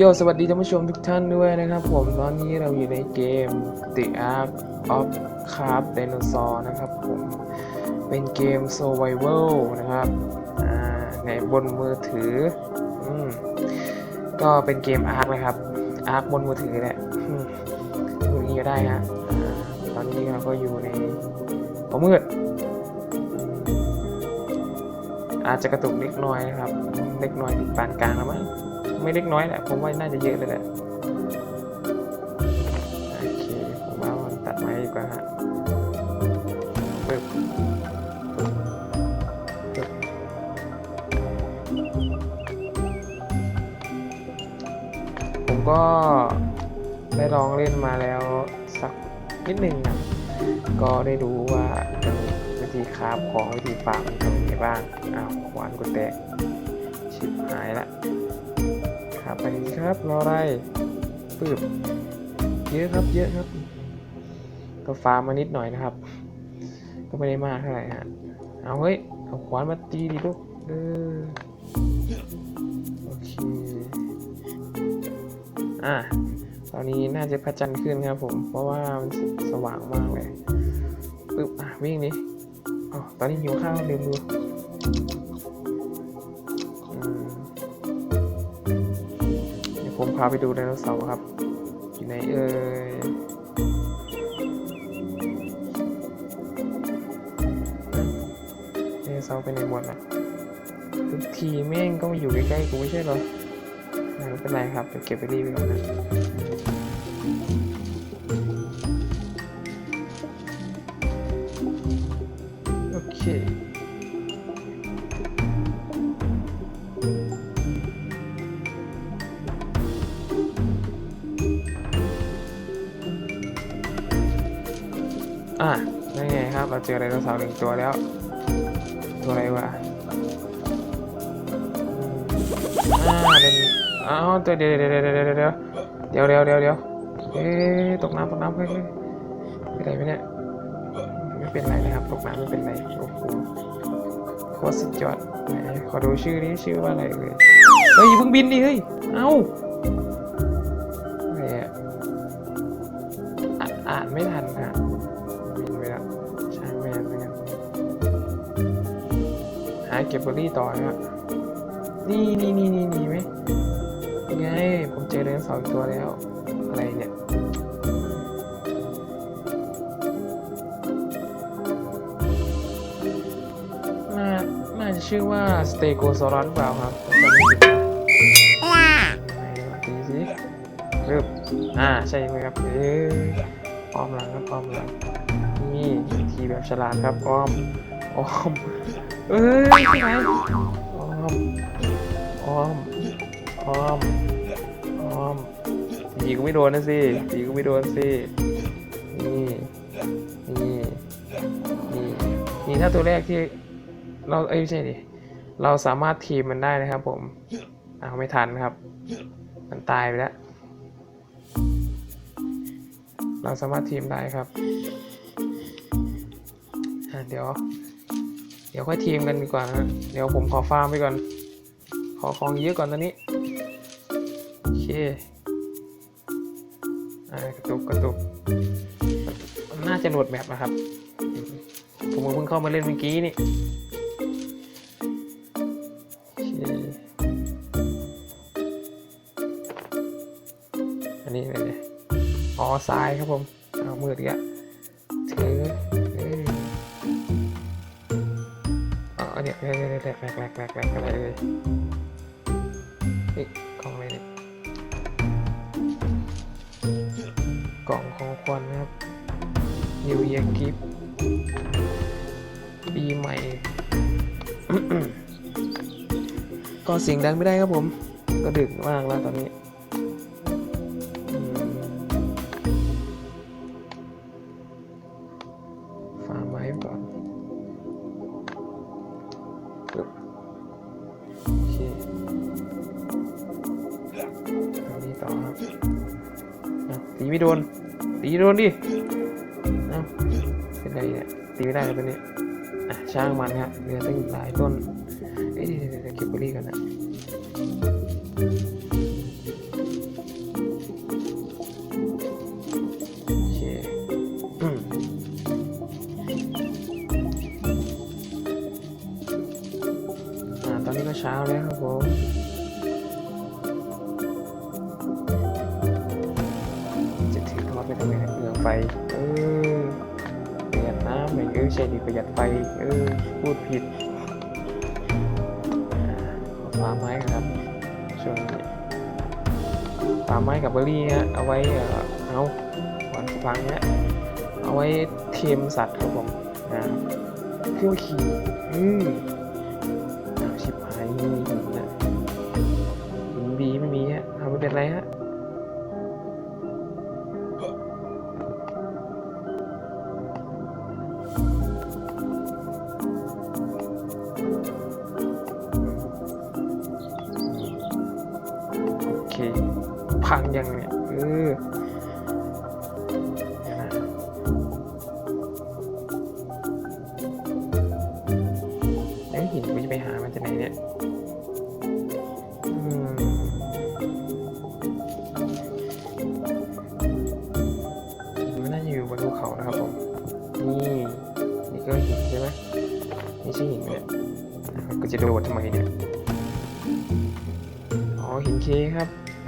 โยสวัสดีท่านผู้ชมทุกท่านด้วยนะครับผมตอนนี้เราอยู่ในเกม The Ark of Craft Dinosaur นะครับผมเป็นเกม Survival นะครับในบนมือถืออก็เป็นเกม Ark นะครับ Ark บนมือถือแหละอืมดูนี้ก็ได้ฮะตอนนี้เราก็อยู่ในความมืด อาจจะกระตุกเล็กน้อยนะครับ เล็กน้อยปานกลางแล้วมั้ง ไม่เล็กน้อยแหละผมว่าน่าจะเยอะเลยแหละโอเคผมว่ามันตัดไม้ดีกว่าฮะปึ๊บปึ๊บผมก็ได้ลองเล่นมาแล้วสักนิดหนึ่งนะก็ได้รู้ว่าวิธีคราฟของวิธีฟาร์มมันยังไงบ้างอ้าวขวานกูแตกชิบหายละ ไปดีครับรออะไรปืบเยอะครับ เยอะครับ ก็ฟาร์มมานิดหน่อยนะครับ ก็ไม่ได้มากเท่าไหร่ฮะเอาเฮ้ยเอาขวานมาตีดิลูกเออโอเคอะตอนนี้น่าจะพระจันทร์ขึ้นครับผม เพราะว่ามันสว่างมากเลยปึ๊บอะวิ่งดิอ๋อตอนนี้หิวข้าวลืมดู พาไปดูไดโนเสาร์ครับอยู่ไหนเอ่ยไดโนเสาร์ไปไหนหมดนะทุกทีแม่งก็มาอยู่ใกล้ๆกูไม่ใช่เหรอไม่เป็นไรครับเดี๋ยวเก็บไปรีบไปก่อนนะ อะนั่นไงครับ เราเจอไดโนเสาร์หนึ่งตัวแล้ว ตัวอะไรวะอ่าเป็นอ้าวตัวเดี๋ยวเดี๋ยวเดี๋ยวเดี๋ยวเดี๋ยวเดี๋ยวเดี๋ยวเดี๋ยวเดี๋ยวเอ๊ตกน้ำตกน้ำเฮ้ยเฮ้ยเป็นไรไหมเนี่ยไม่เป็นไรนะครับตกน้ำไม่เป็นไรโอ้โหโคตรสุดยอดไหนขอดูชื่อนี้ชื่อว่าอะไรเลยเฮ้ยเพิ่งบินดิเฮ้ยเอ้าอะไรอะอ่านอ่านไม่ทัน เก็บเบอร์รี่ต่อนะครับนี่นี่นี่นี่นี่ไหมไงผมเจอไดนสอีกตัวแล้ว อะไรเนี่ยน่าน่าจะชื่อว่าสเตโกซอรัสเปล่าครับจำไม่ผิดนะดีสิเริ่มอ่า ใช่ไหมครับ เอ้ยอ้อมหลังครับอ้อมหลังนี่ทีแบบฉลาดครับอ้อมอ้อม เอ้ยที่ไหนอ้อมอ้อมอ้อมอ้อมตีก็ไม่โดนนะสิตีก็ไม่โดนสิ นี่ นี่ นี่ นี่ถ้าตัวแรกที่ เราเอ้ยไม่ใช่ดิ เราสามารถทีมมันได้นะครับผมอ้าวไม่ทันครับ มันตายไปแล้ว เราสามารถทีมได้ครับเดี๋ยว ดี๋ยวค่อยทีมกันดีกว่านะเดี๋ยวผมขอฟาร์มไปก่อน ขอของเยอะก่อนตอนนี้ โอเคอ่ากระตุกกระตุกมันน่าจะโหลดแมปนะครับ ผมเพิ่งเข้ามาเล่นเมื่อกี้นี่อเคอันนี้อะไรเนี่ยอ๋อซ้ายครับผมเอามือดีกอะ อ๋อเนี่ยแหลกแหลกแหลกแหลกแหลกแหลกอะไรเลยเฮ้ยกล่องอะไรเนี่ยกล่องของควันนะครับ New Year Gift ปีใหม่ ก็เสียงดังไม่ได้ครับผม ก็ดึกมากแล้วตอนนี้ นดิเอ้าเป็นไรเนี่ยตีไม่ได้เลยตัวนี้อะช่างมันครับเรือตั้งหลายต้น เอ้ยเดี๋ยวเก็บเบอรี่กันนะ ผิดอ่าขอฟาร์มไม้ครับช่วงนี้ฟาร์มไม้กับเบอร์รี่ฮะเอาไว้เอ่อเอาวันฟังเนี้ยเอาไว้เทมสัตว์ครับผมนะเครื่องขี่อืม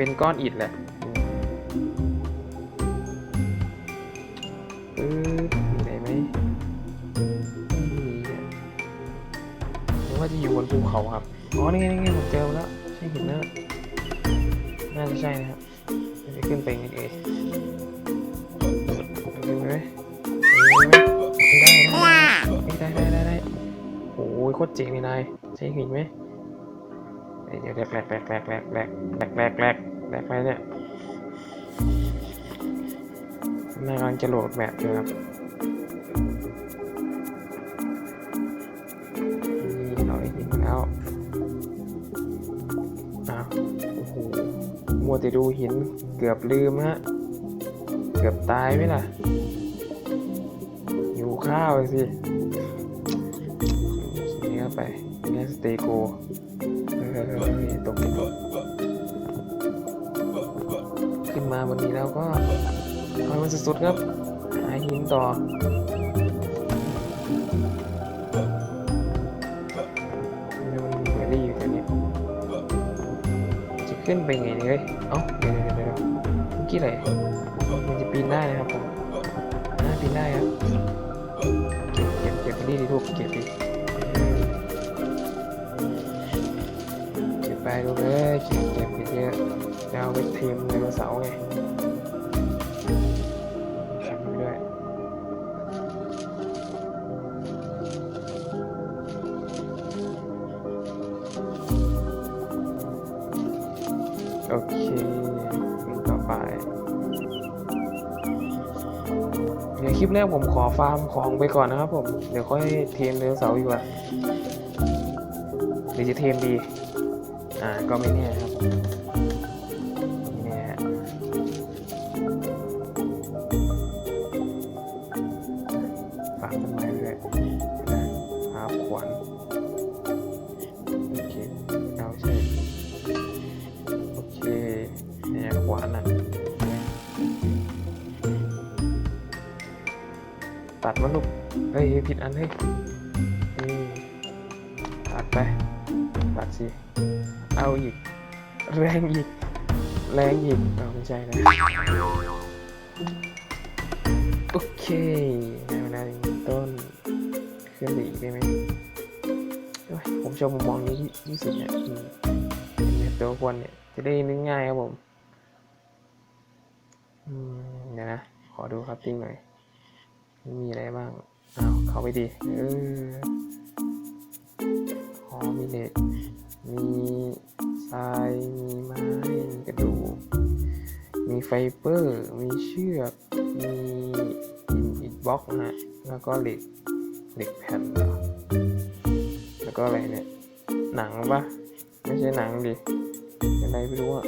เป็นก้อนอิฐแหละปึ๊บมีไหนไหมไม่มีอะหรือว่าจะอยู่บนภูเขาครับ อ๋อ นี่ไงนี่ไงผมเจอแล้ว ใช่หินนะน่าจะใช่นะครับจะขึ้นไปยังไงเอขึ้นไปไหมไม่ได้ได้ได้ได้ได้โอ้ยโคตรเจ๋งเลยนายใช่หินไหม เดี๋ยวเดี๋ยวแหลกแหลกแหลกแหลกแหลกแหลกแหลกแหลกแหลกไปเนี่ยน่ากำลังจะโหลดแบบอยู่ครับนี่เราได้ยินแล้วอ้าวโอ้โหมัวแต่ดูหินเกือบลืมฮะ เกือบตายไหมล่ะหิวข้าวสินี่เข้าไปนี่สเตโกเอ อตกตกขึ้นมาบนนี้แล้วก็คอยมันสุดๆครับ หาหินต่อนี่มันเบอร์รี่อยู่แถวนี้จะขึ้นไปไงเนี่ยเอ้าเดี๋ยวเดี๋ยวเดี๋ยวเมื่อกี้อะไรมันจะปีนได้นะครับผมน่าปีนได้ครับเก็บเก็บเก็บเบอร์รี่ดิทุกเก็บดิ เก็บไปดูเลยเก็บเก็บเยอะจะเอาไปเทมไดโนเสาร์ไงทำไปด้วยโอเคยิงต่อไปเดี๋ยวคลิปแรกผมขอฟาร์มของไปก่อนนะครับผม เดี๋ยวค่อยเทมไดโนเสาร์ดีกว่าหรือจะเทมดี ก็ไม่แน่ครับ เอาอีก แรงอีก แรงอีกเอาไม่ใช่นะ โอเคในเวลาอย่างนี้ต้นขึ้นไปอีกได้ไหมผมชอบมุมมองนี้ที่สุดเนี่ยเห็นตัวคนเนี่ย จะได้นึกง่ายครับผมเดี๋ยวนะ ขอดูครับติ้งหน่อย มีอะไรบ้าง อ้าว เข้าไปดิเอออ๋อมีเหล็ก มีทรายมีไม้มีกระดูก มีไฟเบอร์ มีเชือก มีอินอิดบล็อกนะฮะ แล้วก็เหล็กเหล็กแผ่นแล้วก็อะไรเนี่ย หนังปะไม่ใช่หนังดิอะไรไม่รู้อะ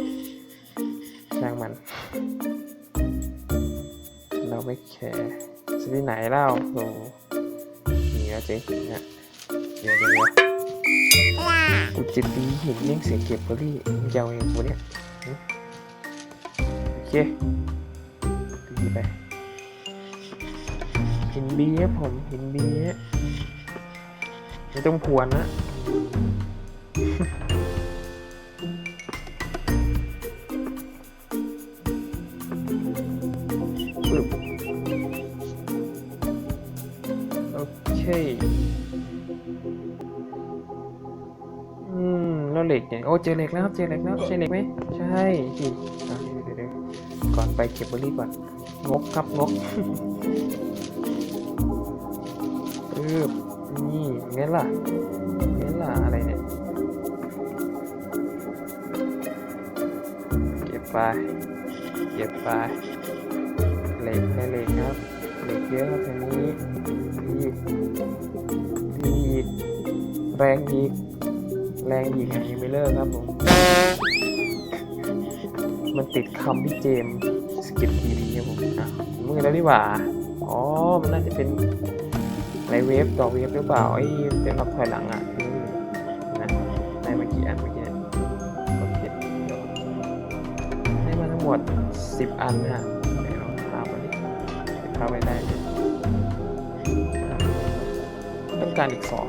ช่างมัน เราไม่แคร์จะที่ไหนเล่าโอ้นี่แล้วเจ๊หินอะเดี๋ยวเดี๋ยว กูเจ็ดีเห็นเลี้ยงเสียเก็บกบอรี่ยาวเองกูเนี่ยโอเคดีไปเห็นดีครัผมเห็นดีฮะไม่ต้องพวนนะโอเค เหล็กเนี่ยโอ้เจอเหล็กแล้วครับเจอเหล็กแล้วใช่เหล็กไหมใช่สิอ่เดี๋ยวเดี๋ยวก่อนไปเก็บเบอร์รี่ก่อนงกครับงกปึ๊บนี่เงี้ยล่ะเงี้ยล่ะอะไรเนี่ยเก็บไปเก็บไปเหล็กได้เหล็กครับเหล็กเยอะครับทีนี้ดีดีแรงอีก แรงอีกแห่งยังไม่เลิกครับผม มันติดคำพี่เจมสกิปทีวีครับผมอะมือแล้วดีกว่า อ๋อ มันน่าจะเป็นไรเวฟต่อเวฟหรือเปล่าไอ้เป็นนับถอยหลังอะอืมนะได้มากี่อันเมื่อกี้เนี่ยโอเคเดี๋ยวได้มาทั้งหมด 10 อันนะฮะไหนลองพาไปดิเข้าไปได้เนี่ยอะต้องการอีกสอง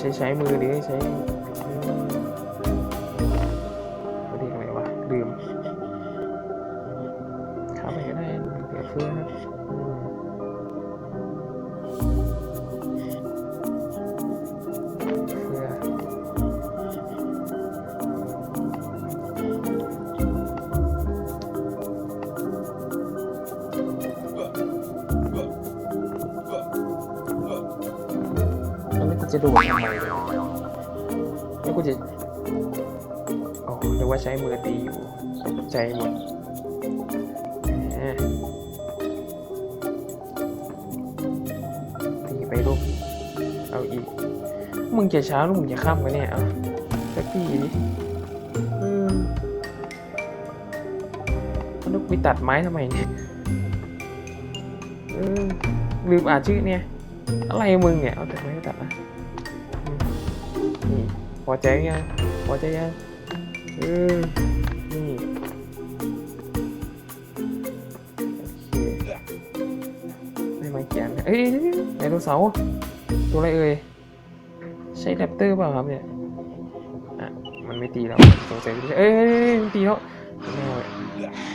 ใช้ใช้มือดิใช้ โดดทำไมนี่ยแล้วกูจะอ๋อนึกว่าใช้มือตีอยู่ใจหมดตีไปลูกเอาอีก มึงจะเช้าหรือมึงจะค่ำกันเนี่ยเอาสักทีดิเออแล้วลูกไปตัดไม้ทำไมเนี่ยลืมอ่านชื่อเนี่ย อะไรมึงเนี่ย เอาแต่ไม่ตัดนะ นี่พอใจยังพอใจยังเออนี่โอเคไม่มาเขียนเอ้ยไดโนเสาร์ตัวอะไรเอ่ยใช่แรปเตอร์เปล่าครับเนี่ยอะมันไม่ตีแล้วสงสัยไม่ใช่เอ้ยเอ้ยเอ้ยมันตีแล้วไม่เอาเลย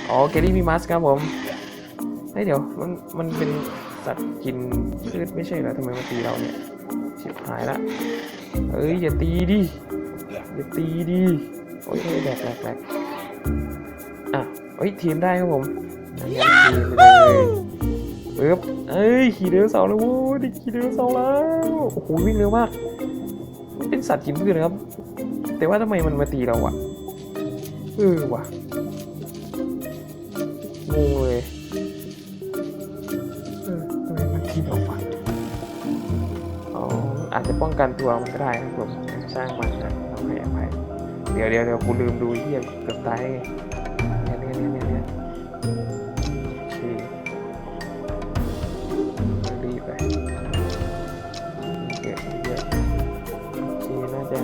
อ๋อเกลลี่มีมัสครับผมเฮ้ยเดี๋ยวมันมันเป็นสัตว์กินพืชไม่ใช่เหรอทำไมมาตีเราเนี่ยชิบหายละ เอ้ยอย่าตีดิ อย่าตีดิ โอ้ยแหลกแหลกแหลกอะเอ้ยทีมได้ครับผมอันนี้ทีมไปเลยปึ๊บเอ้ยขี่ไดโนเสาร์แล้วโว้ยได้ขี่ไดโนเสาร์แล้ว โอ้โหวิ่งเร็วมากมันเป็นสัตว์กินพืชนะครับ แต่ว่าทำไมมันมาตีเราอะเออว่ะงงเลย กันตัวมันก็ได้ครับผมช่างมันนะเราให้อภัยเดี๋ยวเดี๋ยวเดี๋ยวกูลืมดูไอ้เหี้ยเกือบตายไงเนี่ยเนี่ยเนี่ยเนี่ยโอเครีบไปเกิดเยอะโอเคน่าจะ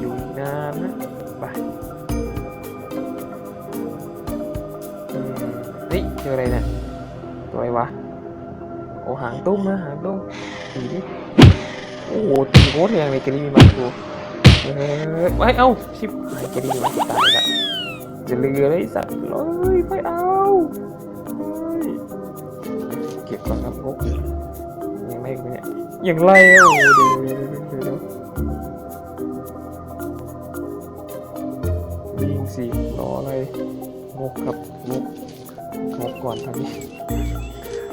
อยู่นานนะไปอืมเฮ้ยเจออะไรเนี่ยตัวอะไรวะโอ้หางตุ้มนะหางตุ้มดีดิ อ้โหตีโคตรแรงเลยกรีมีมันกูเออไว้เอ้าชิบหายกรีมีมันตายละจะเรือเลยสัตว์เลยไม่เอาเก็บก่อนครับงกยังไงกูเนี่ยยังไล่โอ้โหเดี๋ยวเดี๋ยวเดี๋ยววิ่งสิรออะไรงกครับงกงกก่อนทำนี้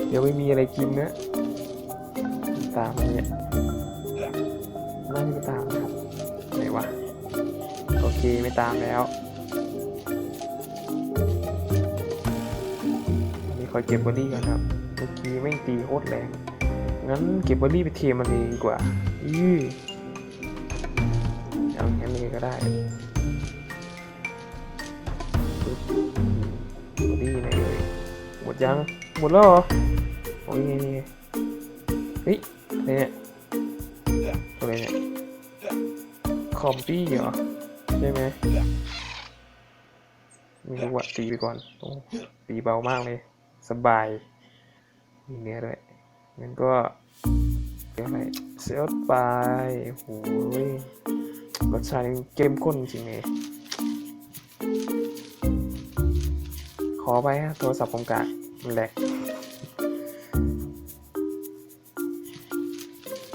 เดี๋ยวไม่มีอะไรกินนะ ตามมาเนี่ย น่าจะตามครับไหนวะโอเคไม่ตามแล้วนี่คอยเก็บบอร์รี่ก่อนครับเมื่อกี้แม่งตีโคตรแรงงั้นเก็บบอร์รี่ไปเทมันเองดีกว่าอื้อเอาอย่นี้ก็ได้บอืมเบอร์รี่ไหนเลยหมดยังหมดแล้วเหรอโอ้ย คอมปี้เหรอ ใช่ไหมไม่รู้อะตีไปก่อนโอ้ตีเบามากเลย สบายมีเนื้อด้วยงั้นก็เรียกอะไรเซลไปโอ้ยรสชาติเข้มข้นจริงเลยขอไปฮะโทรศัพท์ผมกะมันแหลก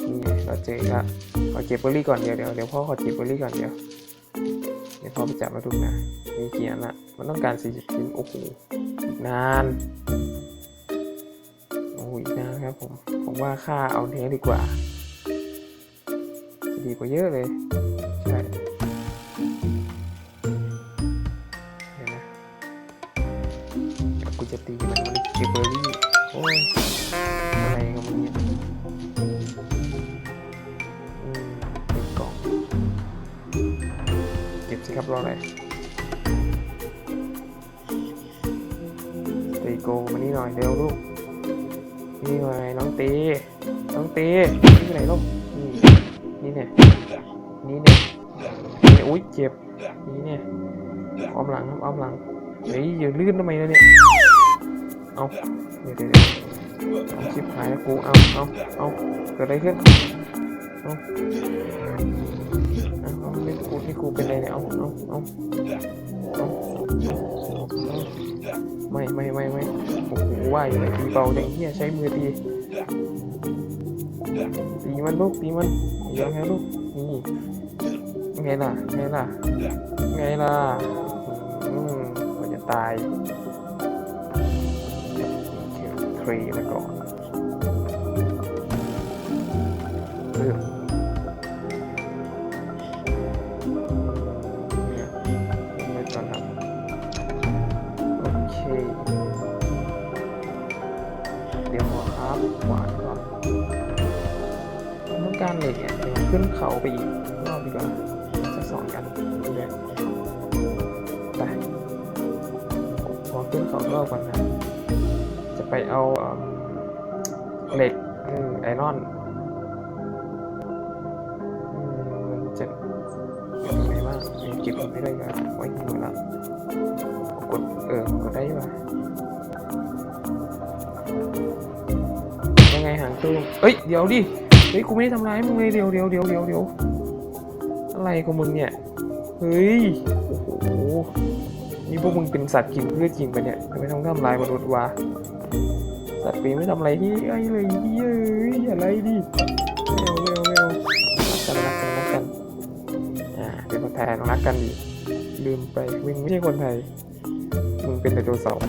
นี่เราเจอแล้ว ขอเก็บเบอร์รี่ก่อนเดี๋ยวเดี๋ยวเดี๋ยวพ่อขอเก็บเบอร์รี่ก่อนเดี๋ยวเดี๋ยวพ่อไปจับมาดูนะมีเกี่อันละมันต้องการ 40ชิ้นโอ้โหนานโอ้โหอีกนานครับผมผมว่าค่าเอาเนี้ยดีกว่าจะดีกว่าเยอะเลยใช่เดี๋ยวนะกูจะตีมันมันเก็บเบอร์รี่โอ้ยอะไรกับมึงเนี่ย สิครับรออะไรตีโกมานี่หน่อยเร็วลูกนี่หน่อยน้องตีน้องตีนี่ไหนลูกนี่นี่เนี่ยนี่เนี่ยนี่อุ้ยเจ็บนี่เนี่ยอ้อมหลังครับอ้อมหลังเฮ้ยอย่าลื่นทำไมนะเนี่ยเอาเดี๋ยวเดี๋ยวเอาชิบหายแล้วกูเอาเอาเอาเกิดอะไรขึ้นเอา ที่กูเป็นอะไรเนี่ยเอาเอาเอาเอาไม่ไม่ไม่ไม่โอ้โหว่าอยู่ไหนตีเบาจังเฮียใช้มือตีตีมันลูกตีมันอย่าไงลูกนี่ไงล่ะไงล่ะไงล่ะอืมมันจะตายเคลีมาก่อน การเหล็กเนี่ยเดี๋ยวขึ้นเขาไปอีกรอบดีกว่าจะสอนกันดูเลยไปผมขอขึ้นเขารอบก่อนนะ จะไปเอาเหล็กไอรอนอืมมันจะยังไงบ้างเก็บไม่ได้กันไว้ที่มือละกดเออกดได้ป่ะยังไงหางตู้เอ้ย เดี๋ยวดิ เฮ้ยกูไม่ได้ทำร้ายมึงเลยเดี๋ยวเดี๋ยวเดี๋ยวเดี๋ยวเดี๋ยวอะไรของมึงเนี่ย เฮ้ย โอ้โห นี่พวกมึงเป็นสัตว์กินเพืชจริงปะเนี่ยทำไมต้องทำลายมนุษย์วะ สัตว์ปีไม่ทำอะไรที่ไอ้เลยเฮ้ยอะไรดิเร็วเร็วเร็วรักกันรักกันรักกัน อ่า เป็นคนไทยต้องรักกันดีลืมไปมึงไม่ใช่คนไทย มึงเป็นไดโนเสาร์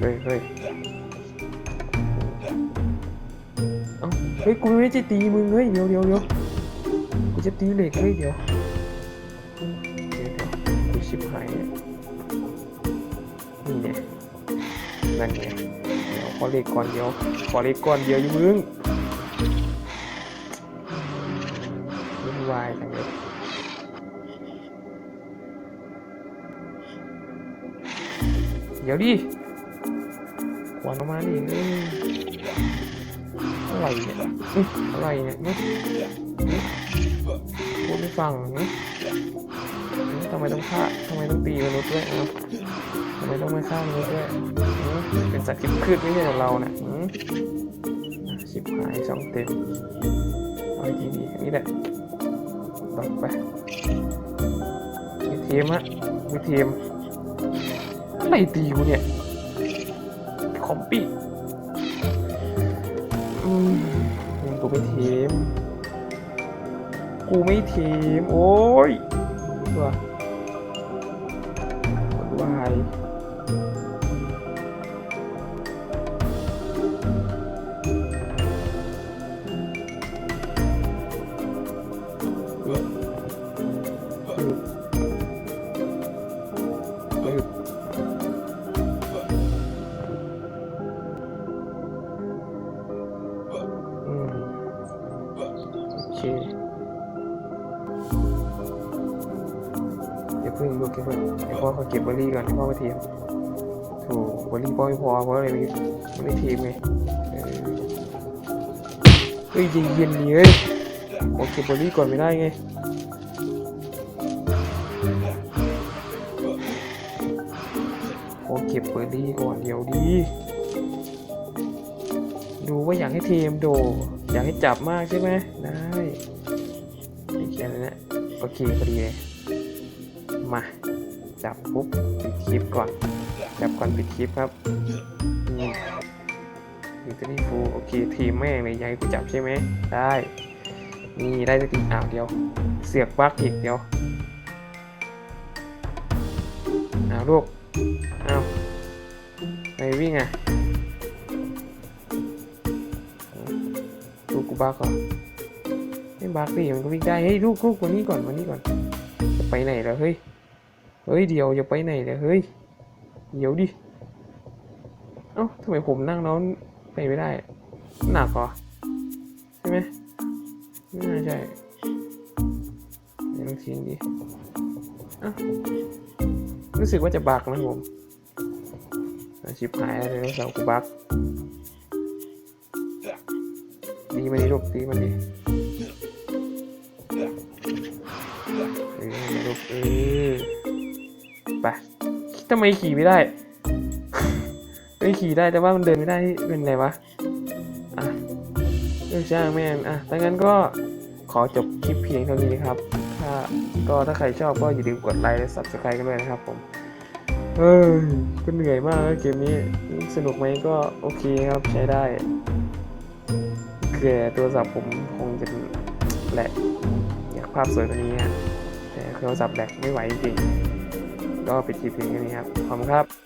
เฮ้ยเฮ้ยเฮ้ยเอ้าเฮ้ยกูไม่ได้จะตีมึงเฮ้ยเดี๋ยวเดี๋ยวเดี๋ยวกูจะตีเหล็กเฮ้ยเดี๋ยวเดี๋ยวเดี๋ยวกูชิบหายเนี่ยนี่เนี่ยนั่นไงเดี๋ยวขอเหลขก่อนเดี๋ยวขอเหลขก่อนเดี๋ยวอยู่มึงวุ่นวายจังเลยเดี๋ยวดิ ควันออกมาดิอะไรเนี่ยอื้อะไรเนี่ยพูดไม่ฟังนะอื้อทำไมต้องฆ่าทำไมต้องตีมนุษย์ด้วยเอ้าทำไมต้องไม่ฆ่ามนุษย์ด้วยอืมเป็นสัตว์กินพืชไม่ใช่ของเรานะอืมอะชิบหายช่องเต็มเอาดีดีๆอันนี้แหละต่อไปมีเทมฮะมีเทมอะไรตีกูเนี่ย คอมปี้อืมกูไม่ทีม กูไม่ทีม โอ้ยตัววาย อร์รี่พ่อไม่พอเพราะอะไรไม่ไม่ได้ทีมไงเออเฮ้ยเย็นนี่เฮ้ยผมเก็บเบอร์รี่ก่อนไม่ได้ไงขอเก็บเบอร์รี่ก่อนเดี๋ยวดีดูว่าอยากให้ทีมโด อยากให้จับมากใช่ไหมได้ไม่เขียนเลยนะโอเคพอดีเลย มา จับปุ๊บปิดคลิปก่อน จับก่อนปิดคลิปครับนี่วิตานี่ฟูโอเคทีมแม่งเลยยายกูจับใช่ไหมได้นี่ได้สติอ้าวเดียว เสือกบักอีกเดียวอ้าวลูกอ้าวไปวิ่งอะลูกกูบักเหรอไม่บักดิมันก็วิ่งได้เฮ้ยลูกลูกวันนี้ก่อนวันนี้ก่อนจะไปไหนแล้วเฮ้ยเฮ้ยเดียวอย่าไปไหนเลยเฮ้ย เดี๋ยวดิ เอ้าทำไมผมนั่งแล้วไปไม่ได้ หนักเหรอ ใช่ไหมไม่น่าใช่เดี๋ยวลองทิ้งดิเอ้ารู้สึกว่าจะบักนะผมชิบหายแล้วเลยเสาร์กูบักดีมันดิลูกดีมันดิ ทำไมขี่ไม่ได้ไม่ขี่ได้แต่ว่ามันเดินไม่ได้เป็นไรวะอะเรื่องช่างแม่อะดังนั้นก็ขอจบคลิปเพียงเท่านี้นะครับ ถ้าก็ถ้าใครชอบก็อย่าลืมกดไลค์และ subscribe กันด้วยนะครับผม เอ้ยก็เหนื่อยมากนะเกมนี้สนุกไหมก็โอเคครับใช้ได้คือโทรศัพท์ผมคงจะแหลกอยากภาพสวยกว่านี้ฮะแต่โทรศัพท์แหลกไม่ไหวจริง ก็ปิดคลิปเพียงแค่นี้ครับขอบคุณครับ